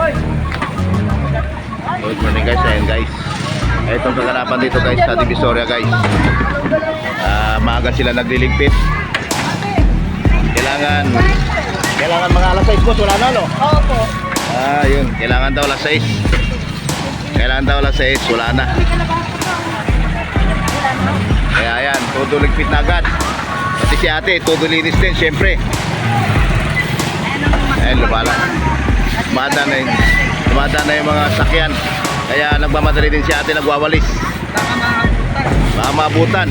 Good morning guys, ayan guys. Itong kaganapan dito guys sa Divisoria guys. Ah, maaga sila nagliligpit. Kailangan kailangan mga alas 6 boss, wala na no? Opo. Ah, yun. Kailangan daw alas 6. Kailangan daw alas 6, wala na. Kaya yan, todo ligpit na agad. Pati si ate, todo linis din, syempre. Ayan, lumala. Lumada na yung, lumada na yung mga sakyan. Kaya nagmamadali din si ate, nagwawalis. Baka maabutan.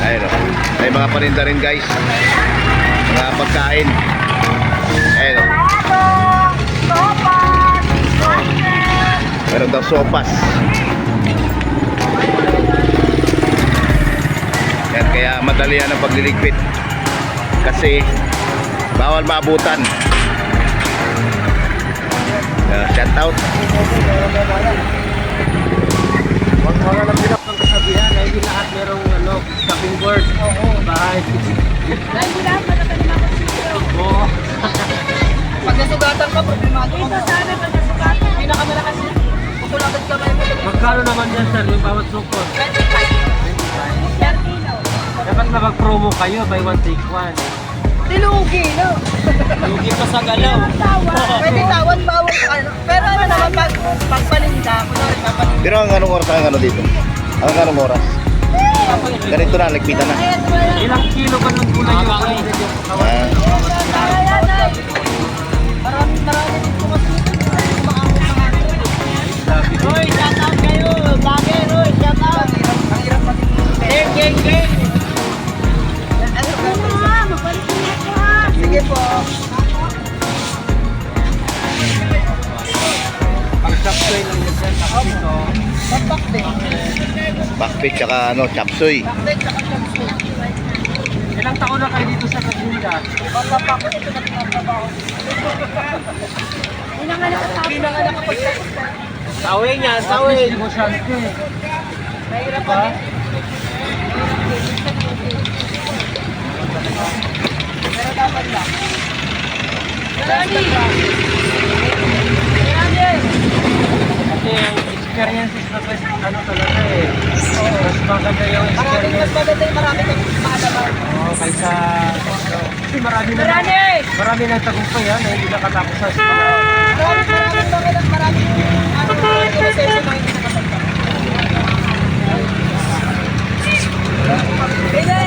Ayun o. May mga paninda rin guys. Mga pagkain. Ayun o. Meron daw sopas. Yan kaya madali yan ang pagliligpit. Kasi bawal maabutan. Uh, shout out. Huwag mo na lang bilang ang kasabihan na hindi lahat merong ano, shopping board. Oo. Bahay. Hindi lang, matatalim ako sa'yo. Oo. Pag nasugatan ka, problemado ka. Ito sana pag nasugatan. Pinakamalakas. Kukulagad kamay mo. Magkano naman yan sir yung bawat sukot? 25. Dapat na mag-promo kayo, buy one take one. Dilugi, no? Lugi pa sa galaw. Pwede tawan, bawal ano. Pero ano naman, pag pagpalinda, kunwari papalinda. Pero ang anong oras ang ano dito? Ang anong oras? Ganito na, nagpita na. Ilang kilo ba ng gulay yung ano? Ah, Marami, marami din po kasi nito. Makamot mga ano. Hoy, shout out kayo. Vlogger, hoy, shout out. Ang hirap maging Gang, gang, gang. Yun sir, tapos ito. Backpack din. backpit tsaka ano, chapsuy. Backpack tsaka shampoo. Ilang taon na kayo dito sa Katinda? Backpack ko ito na tinatrabaho. Pinanganak ako sa Tawin niya, tawin. Negosyante. Mahirap Diba? pa. Pero dapat lang. Marami. Marami. Kasi ang experiences na best, ano talaga eh. Mas maganda yung Maraming mas experience. maganda yung marami kang maalaman. Oo, kaysa... Kasi marami na... Marami! Marami na tagumpay yan, na hindi nakatapos sa school. Marami, marami, marami, marami. Ano, yung proseso na hindi nakasagpa. Kailan?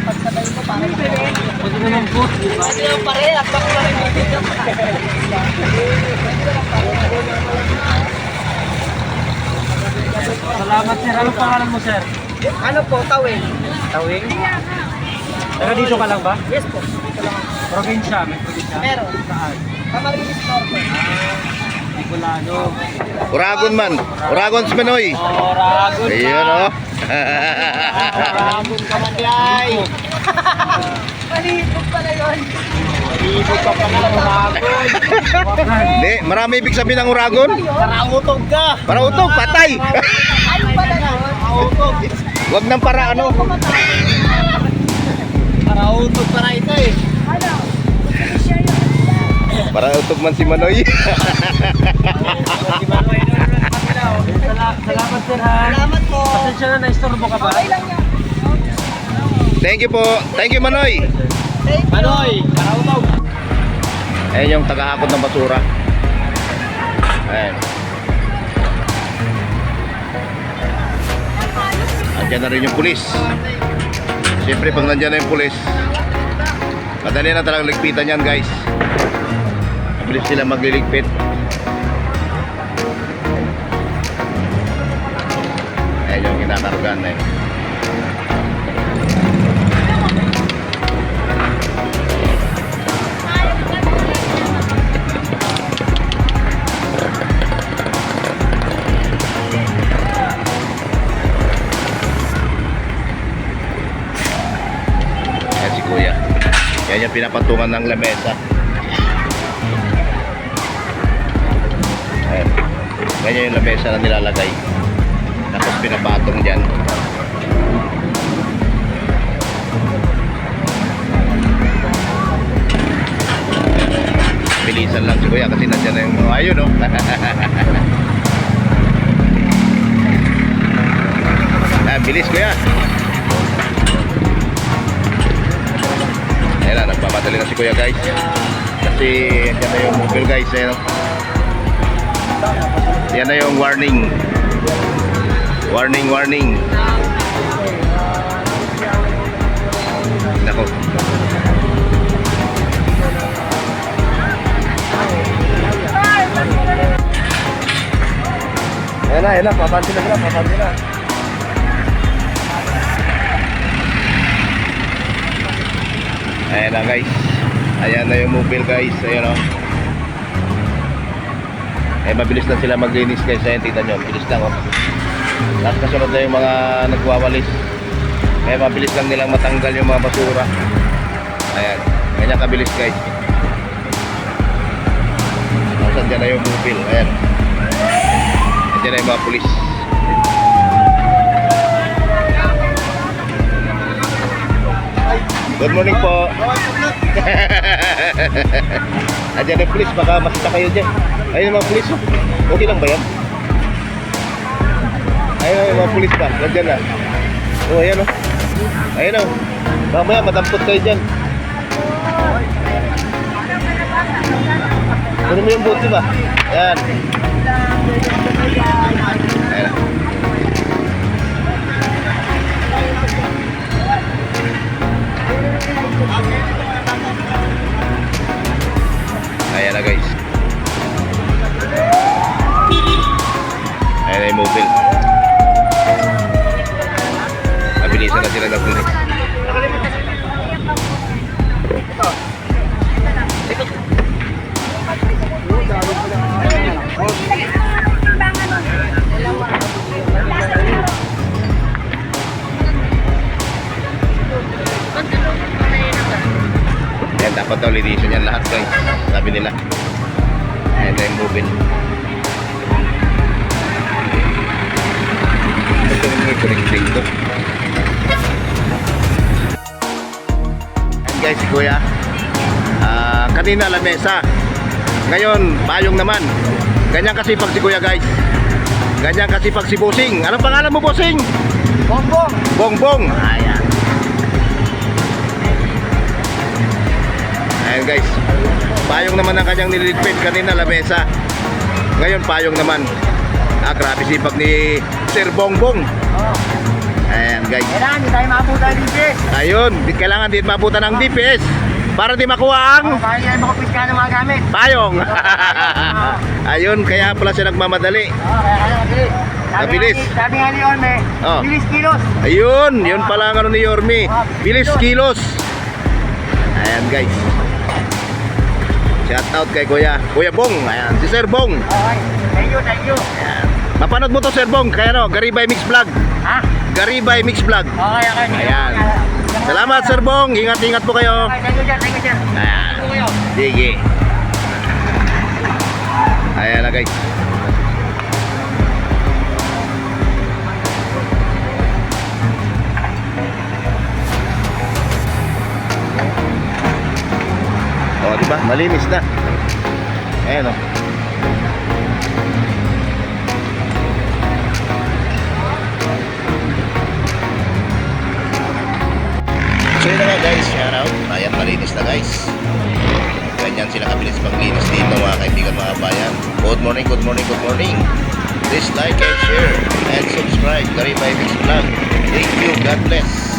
Pagsabay mo, parang Pwede naman po? Pwede at baka lang yung video. Salamat sir. Anong pangalan mo sir? Ano po, tawin? Tawing? Taga dito ka lang ba? Yes po. Dito lang ako. Probinsya, may probinsya? Meron. Saan? Camarines Norte. Bicolano. Uragon man. Uragon si Manoy. Oragon Ayun o. Oragon ka man yay. Malibog pala yun. Ibig ka pala, Oragon. Hindi, marami ibig sabihin ng uragon. Parautog ka. Para utog, patay. Ano pala yun? Parautog. Wag nang para ano. Parautog para ito eh. Ano? Para utog man si Manoy. Oh. Sala- Salamat sir ha. Salamat po. Pasensya na, na-istorbo ka ba? Okay lang yan. Thank you po. Thank you Manoy. Thank you. Manoy, parautog. Ayan yung tagahakot ng basura. Ayan. Andiyan na rin yung pulis. Siyempre pag nandiyan na yung pulis, madali na talagang ligpitan yan guys. Mabilis sila magliligpit. Ayan yung kinakarugan na yun. pinapatungan ng lamesa. Ayan. Ganyan yung lamesa na nilalagay. Tapos pinapatong dyan. Bilisan lang si Kuya kasi nandiyan na yung mga ayun, no? Oh. ah, bilis Kuya. Na si kuya guys. Kasi yan na yung mobile guys. Ayan, oh. yan na yung warning. Warning, warning. Nako. Ayan na, ayan na, papansin na sila, papansin na. Ayan na guys. Ayan na yung mobile guys. Ayan o. Eh mabilis na sila maglinis guys. Ayan tita nyo. Bilis lang o. Tapos kasunod na yung mga nagwawalis. Kaya mabilis lang nilang matanggal yung mga basura. Ayan. Ganyan kabilis guys. Tapos dyan na yung mobile. Ayan. Dyan na yung mga pulis. Good morning po. Andiyan na police, baka makita kayo dyan. Ayun mga police. oh. Okay lang ba yan? Ayun yung mga police ba? Nandiyan na. Oh, ayan o. Ayun o. Mamaya madampot kayo dyan. Kunin mo yung bote ba? Ayan. Guys. Sabi nila. Na yung mobile. Ito yung may kuring-kuring to. Ayan guys, si Kuya. Ah, kanina lamesa. Ngayon, payong naman. Ganyan kasi pag si Kuya guys. Ganyan kasi pag si Bossing. Anong pangalan mo, Bossing? Bongbong! Bongbong. Ayan. Ayan guys. Payong naman ang kanyang nililigpit kanina lamesa. Ngayon payong naman. Ah, grabe sipag ni Sir Bongbong. Oh. Ayan guys. Kailangan, hindi tayo mapunta dito. Ayun, di kailangan din mabutan ng DPS para di makuha ang Oh, kaya yan makapit ka ng mga gamit. payong. Ayun, kaya pala siya nagmamadali. Oh, kaya kaya nga ni- Sabi nga ni Orme, Oh. bilis kilos. Ayun, yun pala ang ano ni Yormi. Bilis kilos. Ayan guys. Shout out kay Kuya. Kuya Bong. Ayan, si Sir Bong. Okay, thank you, thank you. Ayan. Mapanood mo to Sir Bong. Kaya no, Garibay Mix Vlog. Ha? Garibay Mix Vlog. Okay, okay. Ayan. Salamat Sir Bong. Ingat-ingat po kayo. Okay, thank you, sir. Thank you, sir. Ayan. Sige. Ayan na guys. O, di ba? Malinis na. Ayan o. So yun nga guys, shout out. Ayan, malinis na guys. Ganyan sila kabilis maglinis dito mga kaibigan mga bayan. Good morning, good morning, good morning. Please like and share and subscribe. Garibay Mix Vlog. Thank you. God bless.